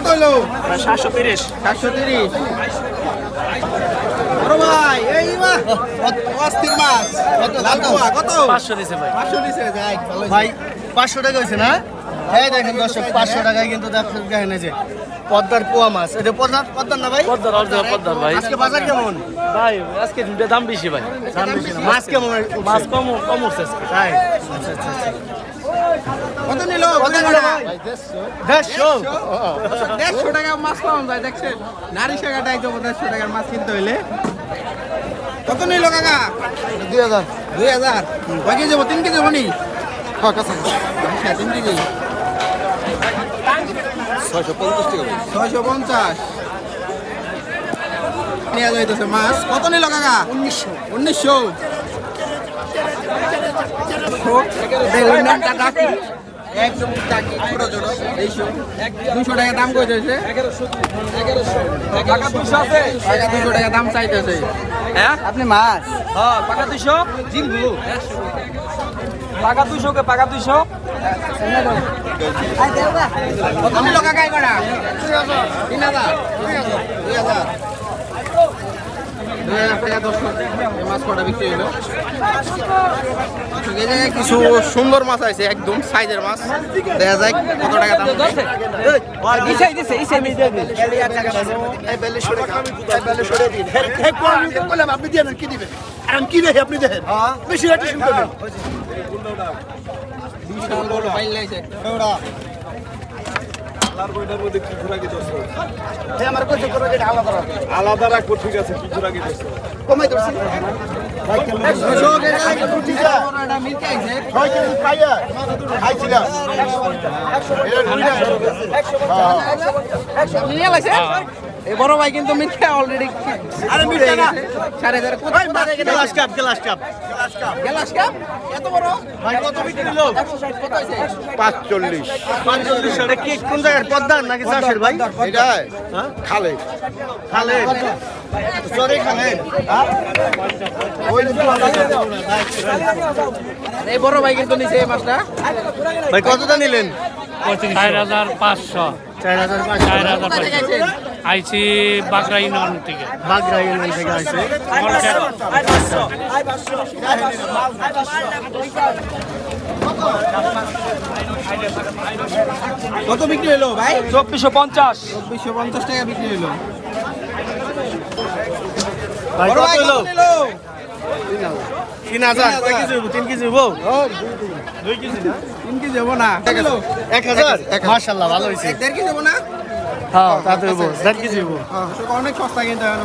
কত হলো সাতশো তিরিশ। চারশো তিরিশ। বড় ভাই এই অস্থির মাছ। কত লাল কত? পাঁচশো দিছে ভাই। পাঁচশো দিছে যাই ভাই পাঁচশো টাকা হয়েছে না? হ্যাঁ দেখেন দর্শক পাঁচশো টাকায় কিন্তু দেখেন যে পদ্মার পোয়া মাছ। এটা পদ্মার পদ্মার না ভাই? পদ্মার অরিজিনাল পদ্মার ভাই। আজকে বাজার কেমন? ভাই আজকে দাম বেশি ভাই। দাম বেশি মাছ কেমন? মাছ কম কম উঠছে তাই? আচ্ছা আচ্ছা আচ্ছা। কত নিল? কত নিল? ভাই? দেড়শো। দেড়শো? টাকা মাছ পাওয়া যায় দেখছেন? নারী শাখাটাই তো দেড়শো টাকার মাছ কিনতে হইলে। কত নিল কাকা? দুই হাজার। দুই হাজার। কয় কেজি যাব তিন কেজি যাব নি? হ্যাঁ কাছে আচ্ছা তিন কেজি। ছয়শো পঞ্চাশ টাকা ছয়শো পঞ্চাশ। নেওয়া যাইতেছে মাছ। কত নিল কাকা? উনিশশো। উনিশশো। একদম টাকি ছোট ছোট এইশো দুশো টাকা দাম কইতেছে। টাকা দুশো টাকা দাম চাইতেছে। হ্যাঁ? আপনি মাছ? হ্যাঁ পাকা দুইশো জিলবু পাকা দুইশো কে পাকা দুইশো কত তিন হাজার। দুই হাজার। দুই হাজার টাকা দর্শক এই মাছ কটা বিক্রি হলো এই জায়গায় কিছু সুন্দর মাছ আছে একদম সাইজের মাছ। দেখা যায় কত টাকা দাম। আপনি দিয়ে কি দিবেন আর কি দেখে আপনি দেখেন বেশি আমার যেটা আলাদা রাখব ঠিক আছে কি আগে দোষ কমাই ধরছি বড় ভাই কিন্তু মিথ্যা অলরেডি আরে মিথ্যা না সাড়ে হাজার কোথায় গ্লাস কাপ গ্লাস কাপ গেলাস কাপ এত বড় ভাই কত বিক্রি হলো একশো ষাট কত এটা কি কোন জায়গার পদ্মার নাকি চাষের ভাই এটা খালে খালে চরে খালে এই বড় ভাই কিন্তু নিছে এই মাছটা। ভাই কতটা নিলেন? চার হাজার পাঁচশো। চার হাজার চার হাজার? আইছি বাগড়া ইউনিয়ন থেকে। বাগড়া ইউনিয়ন থেকে আসছে কত বিক্রি হলো ভাই? চব্বিশশো পঞ্চাশ। চব্বিশশো পঞ্চাশ টাকা বিক্রি হলো। ভাই কত হলো? তিন হাজার। কয় কেজি হইবো? তিন কেজি হব তিন কেজি না। কিলো এক হাজার? মার্শাল্লাহ ভালো হয়েছে দেড় কেজি না? হ্যাঁ তাতে হব দেড় কেজি হব অনেক সস্তা কিনতে হবে